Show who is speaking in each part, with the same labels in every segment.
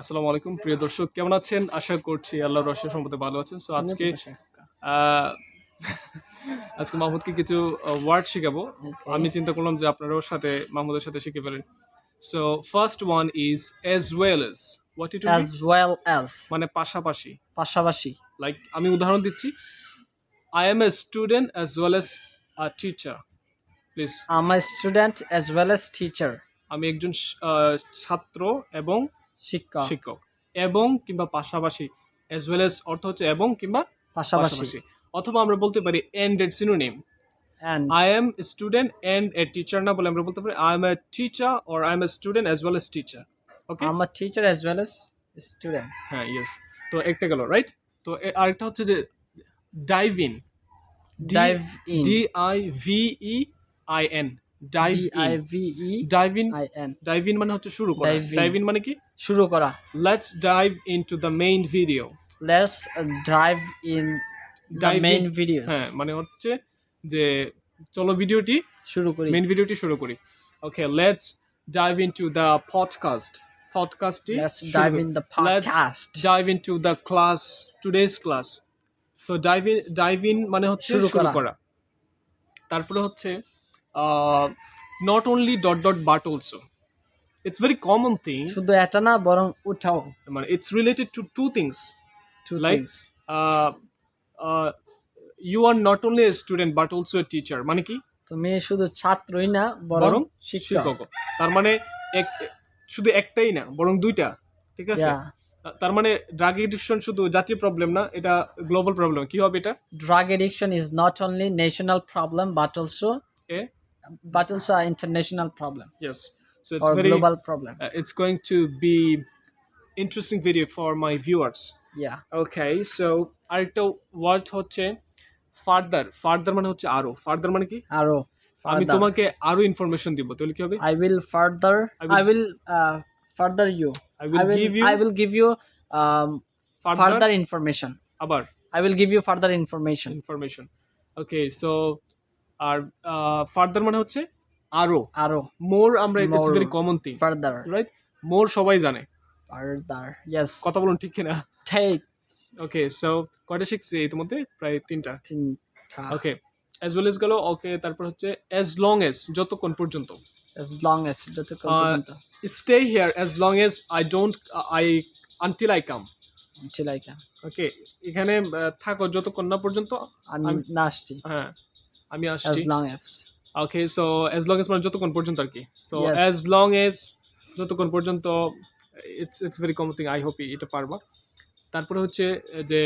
Speaker 1: আসসালামু আলাইকুম প্রিয় দর্শক কেমন আছেন? আশা করছি আল্লাহর রহস্য সম্পর্কে ভালো আছেন। সো আজকে আজকে মাহমুদকে কিছু ওয়ার্ড শেখাবো। আমি চিন্তা করলাম যে আপনারাও সাথে মাহমুদের সাথে শিখে ফেলেন। So first one is as well as what it
Speaker 2: as well as.
Speaker 1: মানে পাশাপাশি।
Speaker 2: পাশাপাশি।
Speaker 1: লাইক আমি উদাহরণ দিচ্ছি। I am a student as well as a teacher please
Speaker 2: I'm a student as well as teacher.
Speaker 1: আমি একজন ছাত্র এবং
Speaker 2: শিক্ষক।
Speaker 1: শিক্ষক। এবং কিংবা পাশাপাশি অ্যাজ ওয়েল এস অর্থ হচ্ছে এবং কিংবা
Speaker 2: পাশাপাশি।
Speaker 1: অথবা আমরা বলতে পারি এন্ড এর
Speaker 2: synonym
Speaker 1: I am student and a teacher না বলে আমরা বলতে পারি I am a teacher or I am a student as well as teacher okay
Speaker 2: I'm a teacher as well as student
Speaker 1: হ্যাঁ ইয়েস তো একটা গেল রাইট তো আরেকটা হচ্ছে যে
Speaker 2: dive in
Speaker 1: dive in
Speaker 2: D I V E I N
Speaker 1: dive in E dive in dive in মানে হচ্ছে শুরু করা।
Speaker 2: Dive
Speaker 1: ডাইভ ইন মানে কি?
Speaker 2: শুরু করা।
Speaker 1: Let's dive into the main video
Speaker 2: let's dive in the
Speaker 1: Dive
Speaker 2: main
Speaker 1: in-
Speaker 2: videos
Speaker 1: হ্যাঁ মানে হচ্ছে যে চলো ভিডিওটি।
Speaker 2: শুরু করি।
Speaker 1: মেইন ভিডিওটি শুরু করি। Okay let's dive into the podcast পডকাস্টটি
Speaker 2: let's dive in the podcast
Speaker 1: dive into the class today's class so dive in dive in মানে হচ্ছে
Speaker 2: শুরু। করা।
Speaker 1: তারপরে হচ্ছে not only dot dot but also it's very common thing
Speaker 2: শুধু এটা না বরং উঠাও।
Speaker 1: মানে it's related to to things
Speaker 2: two
Speaker 1: Like-
Speaker 2: things.
Speaker 1: You are not only a student but also a teacher মানে কি?
Speaker 2: তুমি শুধু ছাত্রই না বরং শিক্ষক।
Speaker 1: তার মানে এক শুধু একটাই না বরং দুইটা ঠিক আছে. তার মানে ড্রাগ এডিকশন শুধু জাতীয় প্রবলেম না এটা গ্লোবাল প্রবলেম কি হবে এটা?
Speaker 2: Drug addiction is not only national problem but also
Speaker 1: A?
Speaker 2: but also an international problem
Speaker 1: yes so it's
Speaker 2: or
Speaker 1: very
Speaker 2: global problem
Speaker 1: it's going to be interesting video for my viewers
Speaker 2: yeah
Speaker 1: okay so আরেকটা word হচ্ছে further further মানে হচ্ছে আরো further মানে কি
Speaker 2: আরো
Speaker 1: আমি
Speaker 2: further.
Speaker 1: তোমাকে আরো ইনফরমেশন দিব তাহলে কি হবে
Speaker 2: I will further
Speaker 1: I
Speaker 2: I
Speaker 1: will-
Speaker 2: will, uh, further you
Speaker 1: I will
Speaker 2: I will
Speaker 1: give you
Speaker 2: I will give you um,
Speaker 1: further
Speaker 2: further information
Speaker 1: আবার
Speaker 2: I will give you further information
Speaker 1: information okay so আর further মানে হচ্ছে আরও।
Speaker 2: আরও।
Speaker 1: More আমরা
Speaker 2: it's
Speaker 1: very common thing
Speaker 2: further.
Speaker 1: Right more সবাই জানে।
Speaker 2: Further yes.
Speaker 1: কথা বলুন ঠিক কিনা?
Speaker 2: Take.
Speaker 1: ওকে সো কয়টা শিখছি ইতিমধ্যে? প্রায় তিনটা।
Speaker 2: তিনটা।
Speaker 1: ওকে অ্যাজ ওয়েল এস গেল ওকে তারপর হচ্ছে অ্যাজ লং এস যতক্ষণ পর্যন্ত।
Speaker 2: As লং as যতক্ষণ পর্যন্ত।
Speaker 1: Stay here as long as I don't I until I come
Speaker 2: until I come
Speaker 1: okay এখানে থাকো যতক্ষণ না পর্যন্ত।
Speaker 2: না আসছি।
Speaker 1: হ্যাঁ। আমি
Speaker 2: as
Speaker 1: আসছি
Speaker 2: long as.
Speaker 1: Okay so as long as মানে যতক্ষণ পর্যন্ত আর কি। সো অ্যাজ লং এস যতক্ষণ পর্যন্ত it's it's very common thing I hope এটা পারবা। তারপরে হচ্ছে যে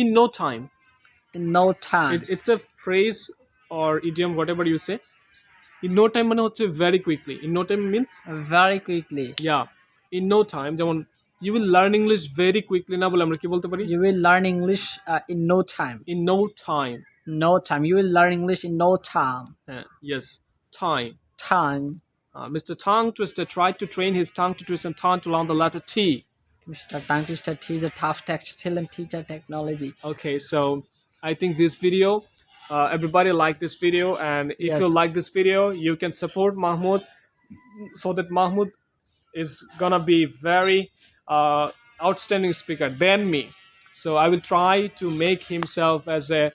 Speaker 1: in no time
Speaker 2: in no time.
Speaker 1: It's a phrase or idiom whatever you say in no time মানে হচ্ছে very quickly in no time means
Speaker 2: very quickly.
Speaker 1: Yeah in no time যেমন you will learn English very quickly না বলে আমরা কি বলতে পারি?
Speaker 2: You will learn English uh, in no time.
Speaker 1: In no time
Speaker 2: No time. You will learn English in no time.
Speaker 1: Uh, yes, time.
Speaker 2: Time.
Speaker 1: Uh, Mr. Tongue Twister tried to train his tongue to twist and tongue to learn the letter T.
Speaker 2: Mr. Tongue Twister T is a tough text till and teacher technology.
Speaker 1: Okay, so I think this video, uh, everybody like this video, and if
Speaker 2: yes.
Speaker 1: you like this video, you can support Mahmoud so that Mahmoud is gonna be very uh, outstanding speaker than me. So I will try to make himself as a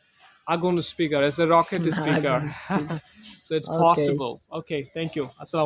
Speaker 1: Agun speaker, as a rocket speaker.
Speaker 2: Speaker.
Speaker 1: so it's
Speaker 2: Okay.
Speaker 1: possible. Okay, thank you. Assalamu